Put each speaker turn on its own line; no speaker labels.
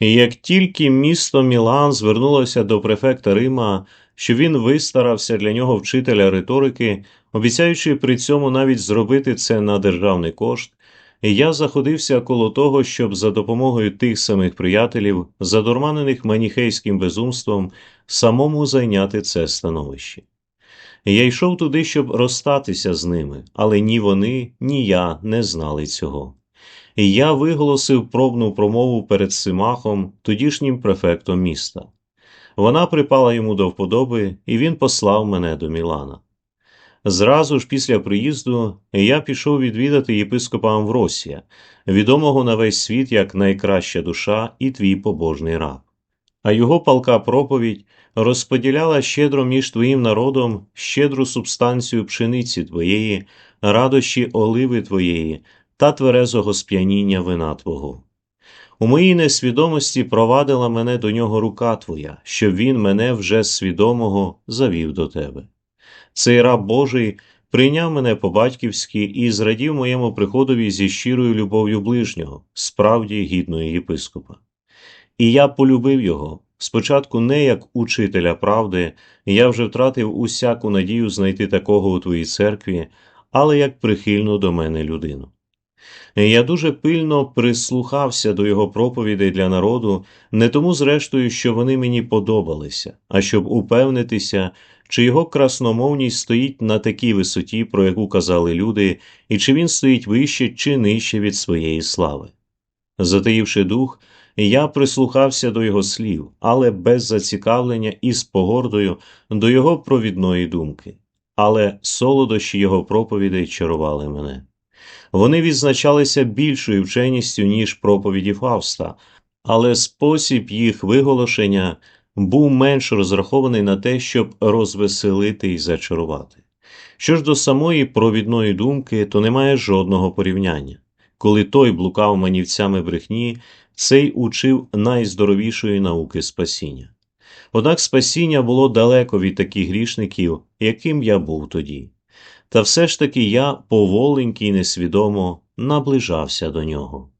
Як тільки місто Мілан звернулося до префекта Рима, що він вистарався для нього вчителя риторики, обіцяючи при цьому навіть зробити це на державний кошт, я заходився коло того, щоб за допомогою тих самих приятелів, задурманених маніхейським безумством, самому зайняти це становище. Я йшов туди, щоб розстатися з ними, але ні вони, ні я не знали цього. І я виголосив пробну промову перед Симахом, тодішнім префектом міста. Вона припала йому до вподоби, і він послав мене до Мілана. Зразу ж після приїзду я пішов відвідати єпископа Амвросія, відомого на весь світ як найкраща душа і твій побожний раб. А його палка проповідь розподіляла щедро між твоїм народом щедру субстанцію пшениці твоєї, радощі оливи твоєї та тверезого сп'яніння вина твого. У моїй несвідомості провадила мене до нього рука твоя, щоб він мене вже свідомого завів до тебе. Цей раб Божий прийняв мене по-батьківськи і зрадів моєму приходові зі щирою любов'ю ближнього, справді гідної єпископа. І я полюбив його, спочатку не як учителя правди, я вже втратив усяку надію знайти такого у твоїй церкві, але як прихильну до мене людину. Я дуже пильно прислухався до його проповідей для народу, не тому, зрештою, що вони мені подобалися, а щоб упевнитися, чи його красномовність стоїть на такій висоті, про яку казали люди, і чи він стоїть вище чи нижче від своєї слави. Затаївши дух, я прислухався до його слів, але без зацікавлення і з погордою до його провідної думки, але солодощі його проповідей чарували мене. Вони відзначалися більшою вченістю, ніж проповіді Фавста, але спосіб їх виголошення був менш розрахований на те, щоб розвеселити і зачарувати. Що ж до самої провідної думки, то немає жодного порівняння. Коли той блукав манівцями брехні, цей учив найздоровішої науки спасіння. Однак спасіння було далеко від таких грішників, яким я був тоді. Та все ж таки я поволеньки й несвідомо наближався до нього.